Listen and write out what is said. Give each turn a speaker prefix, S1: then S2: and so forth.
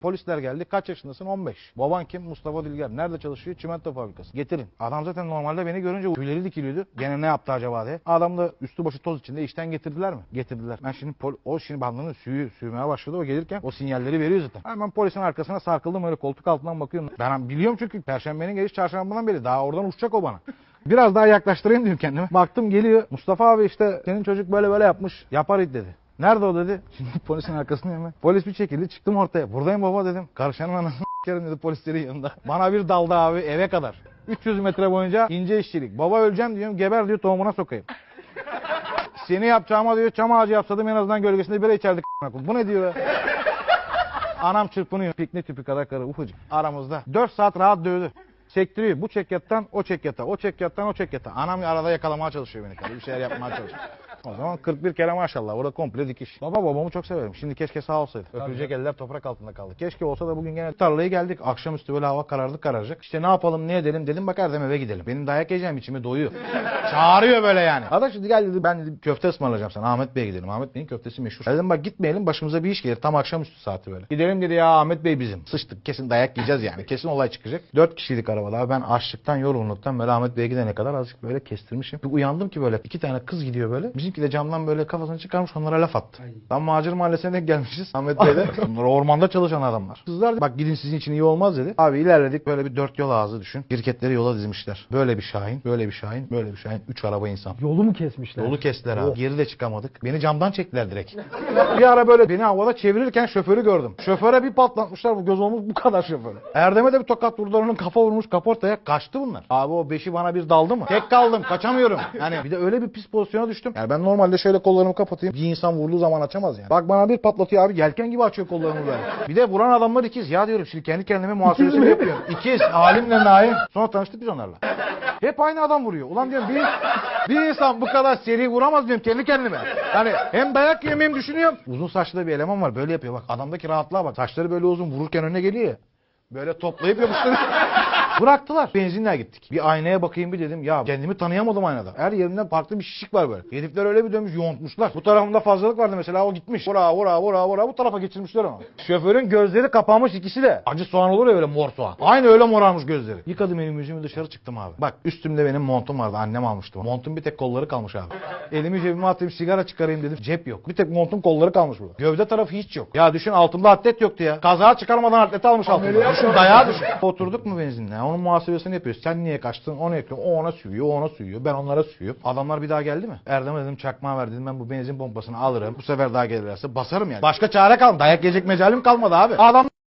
S1: Polisler geldi. Kaç yaşındasın? 15. Baban kim? Mustafa Dilger. Nerede çalışıyor? Çimento fabrikası. Getirin. Adam zaten normalde beni görünce tüyleri dikiliyordu. Gene ne yaptı acaba diye. Adam da üstü başı toz içinde işten getirdiler mi? Getirdiler. Ben şimdi pol- o şimdi bandını suyu sürmeye başladı. O gelirken o sinyalleri veriyor zaten. Hemen polisin arkasına sarkıldım öyle koltuk altından bakıyorum. Ben biliyorum çünkü perşembenin geliş çarşambadan beri daha oradan uçacak o bana. Biraz daha yaklaştırayım dedim kendime. Baktım geliyor. Mustafa abi işte senin çocuk böyle böyle yapmış. Yapar dedi. Nerede o dedi. Şimdi polisin arkasındayım ben. Polis bir çekildi çıktım ortaya. Buradayım baba dedim. Karışanın anasını s**erim dedi polislerin yanında. Bana bir daldı abi eve kadar. 300 metre boyunca ince işçilik. Baba öleceğim diyorum geber diyor tohumuna sokayım. Seni yapacağıma diyor çam ağacı yapsadım en azından gölgesinde bira içerdik. Bu ne diyor ya? Anam çırpınıyor. Piknik tüpü kadar karı ufacık. Aramızda. 4 saat rahat dövdü. Sektiriyor. Bu çekyattan o çekyata, o çekyattan o çekyata. Anam arada yakalamaya çalışıyor beni karı. Bir şeyler yapmaya çalışıyor. O zaman 41 kere maşallah. Orada komple dikiş. Baba babamı çok severim. Şimdi keşke sağ olsaydı. Öpülecek eller toprak altında kaldı. Keşke olsa da bugün gene tarlaya geldik. Akşamüstü böyle hava karardı kararacak. İşte ne yapalım ne edelim dedim bak Erdem eve gidelim. Benim dayak yiyeceğim içimi doyuyor. Çağırıyor böyle yani. Arkadaş dedi gel dedi ben dedi köfte ısmarlayacağım sana. Ahmet Bey'e gidelim. Ahmet Bey'in köftesi meşhur. Dedim bak gitmeyelim başımıza bir iş gelir. Tam akşamüstü saati böyle. Gidelim dedi ya Ahmet Bey bizim. Sıçtık kesin dayak yiyeceğiz yani. Kesin olay çıkacak. Dört kişiydik arabada. Abi Ben açlıktan yorgunluktan böyle Ahmet Bey'e gidene kadar azıcık böyle kestirmişim. Bir uyandım ki böyle iki tane kız gidiyor böyle. Bizimki de camdan böyle kafasını çıkarmış onlara laf attı. Tam Macir Mahallesi'ne denk gelmişiz. Ahmet Bey de. Bunlar ormanda çalışan adamlar. Kızlar bak gidin sizin için iyi olmaz dedi. Abi ilerledik böyle bir dört yol ağzı düşün. Şirketleri yola dizmişler. Böyle bir Şahin, böyle bir Şahin, böyle bir Şahin. Üç araba insan.
S2: Yolu mu kesmişler?
S1: Yolu kestiler abi. Geri de çıkamadık. Beni camdan çektiler direkt. bir ara böyle beni havada çevirirken şoförü gördüm. Şoföre bir patlatmışlar bu göz olmuş bu kadar şoförü. Erdem'e de bir tokat vurdular onun kafa vurmuş kaportaya. Kaçtı bunlar. Abi o beşi bana bir daldı mı? Tek kaldım kaçamıyorum. Yani bir de öyle bir pis pozisyona düştüm. Yani ben normalde şöyle kollarımı kapatayım. Bir insan vurduğu zaman açamaz yani. Bak bana bir patlatıyor abi yelken gibi açıyor kollarımı böyle. Bir de vuran adamlar ikiz. Ya diyorum şimdi kendi kendime muhasebesini yapıyorum. İkiz. Halimle Naim. Sonra tanıştık biz onlarla. Hep aynı adam vuruyor. Ulan diyorum bir, bir insan bu kadar seri vuramaz diyorum kendi kendime. Yani hem dayak yemeyeyim düşünüyorum. Uzun saçlı da bir eleman var böyle yapıyor bak. Adamdaki rahatlığa bak. Saçları böyle uzun vururken önüne geliyor ya. Böyle toplayıp yapıştırıyor. Bıraktılar. Benzinle gittik. Bir aynaya bakayım bir dedim. Ya kendimi tanıyamadım aynada. Her yerimden farklı bir şişik var böyle. Herifler öyle bir dönmüş yoğuntmuşlar. Bu tarafımda fazlalık vardı mesela o gitmiş. Vura vura vura vura bu tarafa geçirmişler ama. Şoförün gözleri kapanmış ikisi de. Acı soğan olur ya böyle mor soğan. Aynı öyle morarmış gözleri. Yıkadım elimi yüzümü dışarı çıktım abi. Bak üstümde benim montum vardı. Annem almıştı. Montun bir tek kolları kalmış abi. Elimi cebime atayım sigara çıkarayım dedim. Cep yok. Bir tek montun kolları kalmış burada. Gövde tarafı hiç yok. Ya düşün altımda atlet yoktu ya. Kaza çıkarmadan atleti almış altımda. Düşün dayağı düşün. Oturduk mu benzinle? Onun muhasebesini yapıyoruz. Sen niye kaçtın? Onu yapıyor. O ona sürüyor. O ona sürüyor. Ben onlara sürüyorum. Adamlar bir daha geldi mi? Erdem'e dedim çakmağı ver dedim. Ben bu benzin pompasını alırım. Bu sefer daha gelirlerse basarım yani. Başka çare kalmadı. Dayak yiyecek mecalim kalmadı abi. Adam